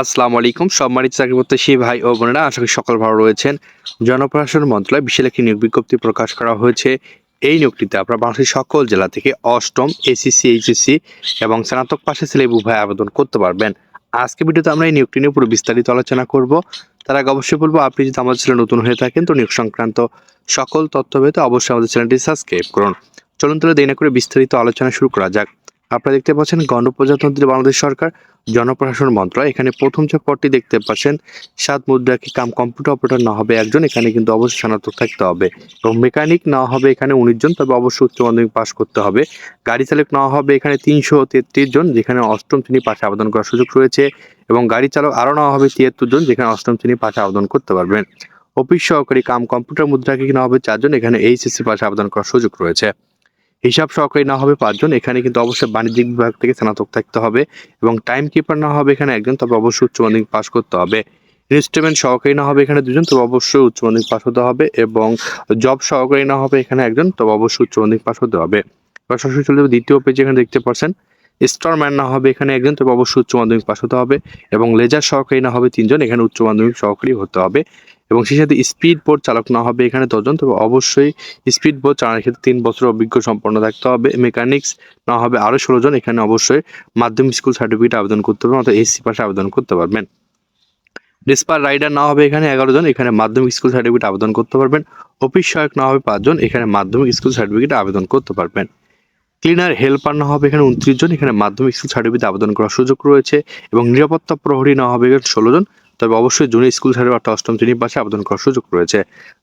আসসালামু আলাইকুম। সম্মানিত চাকরি প্রত্যাশী ভাই ও বোনেরা, আশা করি সকল ভালো রয়েছেন। জনপ্রশাসন মন্ত্রণালয় বিশেষ একটি নিয়োগ বিজ্ঞপ্তি প্রকাশ করা হয়েছে। এই নিয়োগটিতে আপনার বাংলাদেশের সকল জেলা থেকে অষ্টম এসিসি এইচএসসি এবং স্নাতক পাশে ছেলে উভয় আবেদন করতে পারবেন। আজকে ভিডিওতে আমরা এই নিয়োগটি নিয়ে পুরো বিস্তারিত আলোচনা করব। তার আগে অবশ্যই বলব, আপনি যদি আমাদের চ্যানেল নতুন হয়ে থাকেন, তো নিয়োগ সংক্রান্ত সকল তথ্য পেতে অবশ্যই আমাদের চ্যানেলটি সাবস্ক্রাইব করুন। চলুন তাহলে দেরি না করে বিস্তারিত আলোচনা শুরু করা যাক। আপনারা দেখতে পাচ্ছেন গণপ্রজাতন্ত্রী বাংলাদেশ সরকার, জনপ্রশাসন মন্ত্রণালয়। এখানে প্রথম যে পদটি দেখতে পাচ্ছেন, সাত মুদ্রা কি কাম কম্পিউটার অপারেটর না হবে একজন, এখানে কিন্তু অবশ্যই স্নাতক থাকতে হবে। এবং মেকানিক না হবে এখানে উনিশ জন, তবে অবশ্যই উচ্চ মাধ্যমিক পাস করতে হবে। গাড়ি চালক না হবে এখানে তিনশো তেত্রিশ জন, যেখানে অষ্টম শ্রেণি পাশে আবেদন করার সুযোগ রয়েছে। এবং গাড়ি চালক আরও নেওয়া হবে তিয়াত্তর জন, যেখানে অষ্টম শ্রেণি পাশে আবেদন করতে পারবেন। অফিস সহকারী কাম কম্পিউটার মুদ্রা কি না হবে চারজন, এখানে এইচএসসি পাশে আবেদন করার সুযোগ রয়েছে। হিসাব সহকারী না হবে পাঁচজন, এখানে কিন্তু অবশ্যই বাণিজ্যিক বিভাগ থেকে স্নাতক থাকতে হবে এবং টাইম কিপার না হবে এখানে একজন, তবে অবশ্যই উচ্চ মাধ্যমিক পাস করতে হবে। ইনস্ট্রুমেন্ট সহকারী না হবে এখানে দুজন, তবে অবশ্যই উচ্চ মাধ্যমিক পাস হতে হবে এবং জব সহকারী না হবে এখানে একজন, তবে অবশ্যই উচ্চ মাধ্যমিক পাস হতে হবে। এবার সরাসরি চলে যাবে দ্বিতীয় পেজে এখানে দেখতে পাচ্ছেন স্টারম্যান না হবে এখানে একজন, তবে অবশ্যই উচ্চ মাধ্যমিক পাস হতে হবে এবং লেজার সহকারী না হবে তিনজন, এখানে উচ্চ মাধ্যমিক সহকারী হতে হবে। এবং সেই সাথে স্পিড বোট চালক না হবে এখানে দশজন, তবে অবশ্যই স্পিড বোট চালানোর ক্ষেত্রে তিন বছর অভিজ্ঞ সম্পন্ন থাকতে হবে। মেকানিক্স না হবে আরও ষোলো জন, এখানে অবশ্যই মাধ্যমিক স্কুল সার্টিফিকেট আবেদন করতে পারবেন অর্থাৎ এসসি পাশে আবেদন করতে পারবেন। ডিসপার রাইডার না হবে এখানে এগারো জন, এখানে মাধ্যমিক স্কুল সার্টিফিকেট আবেদন করতে পারবেন। অফিস সহায়ক না হবে পাঁচজন এখানে মাধ্যমিক স্কুল সার্টিফিকেট আবেদন করতে পারবেন। ক্লিনার হেল্পার না হবে এখানে উনত্রিশ জন, এখানে মাধ্যমিক স্কুল সার্টিফিকেট আবেদন করার সুযোগ রয়েছে এবং নিরাপত্তা প্রহরী না হবে এখানে ষোলো জন। তবে অবশ্যই জুনিয়র স্কুল সার্টিফিকেট অর্থাৎ অষ্টম শ্রেণির পাশে আবেদন করার সুযোগ রয়েছে।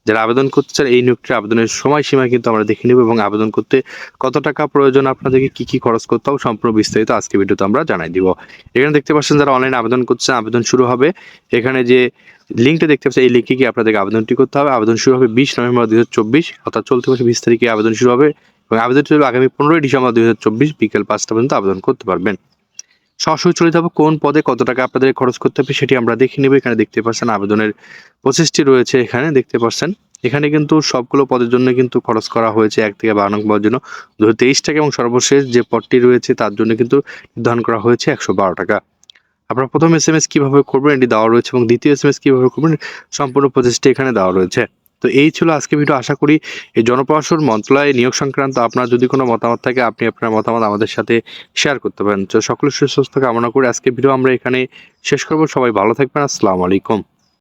যারা আবেদন করতে চান, এই নিয়োগটির আবেদনের সময়সীমা কিন্তু আমরা দেখে নেব এবং আবেদন করতে কত টাকা প্রয়োজন, আপনাদেরকে কি কি খরচ করতে হবে সম্পূর্ণ বিস্তারিত আজকে ভিডিওতে আমরা জানাই দিব। এখানে দেখতে পাচ্ছেন যারা অনলাইনে আবেদন করছেন আবেদন শুরু হবে। এখানে যে লিঙ্কটা দেখতে পাচ্ছেন, এই লিঙ্কে কি আপনাদেরকে আবেদনটি করতে হবে। আবেদন শুরু হবে বিশ নভেম্বর দুই হাজার চব্বিশ, অর্থাৎ চলতি মাসে বিশ তারিখে আবেদন শুরু হবে এবং আবেদনটি আগামী পনেরোই ডিসেম্বর দুই হাজার চব্বিশ বিকেল পাঁচটা পর্যন্ত আবেদন করতে পারবেন। সরাসরি চলে যাব। কোন পদে কত টাকা আপনাদের খরচ করতে হবে সেটি আমরা দেখে নেব। এখানে দেখতে পাচ্ছেন আবেদনের পঁচিশটি রয়েছে এখানে, দেখতে পাচ্ছেন। এখানে কিন্তু সবগুলো পদের জন্য কিন্তু খরচ করা হয়েছে এক থেকে বারো নং পদের জন্য। দু হাজার তেইশ টাকা এবং সর্বশেষ যে পদটি রয়েছে তার জন্য কিন্তু নির্ধারণ করা হয়েছে একশো বারো টাকা। আপনারা প্রথম এস এম এস কীভাবে করবেন এটি দেওয়া রয়েছে এবং দ্বিতীয় এস এম এস কীভাবে করবেন সম্পূর্ণ প্রচেষ্টা এখানে দেওয়া রয়েছে। তো এই ছিল আজকে ভিডিও আশা করি এই জনপ্রশাসন মন্ত্রণালয়ে, নিয়োগ সংক্রান্ত আপনার যদি কোনো মতামত থাকে, আপনি আপনার মতামত আমাদের সাথে শেয়ার করতে পারেন। তো সকলের সুস্বাস্থ্য কামনা করে আজকে ভিডিও আমরা এখানে শেষ করব। সবাই ভালো থাকবেন। আসসালামু আলাইকুম।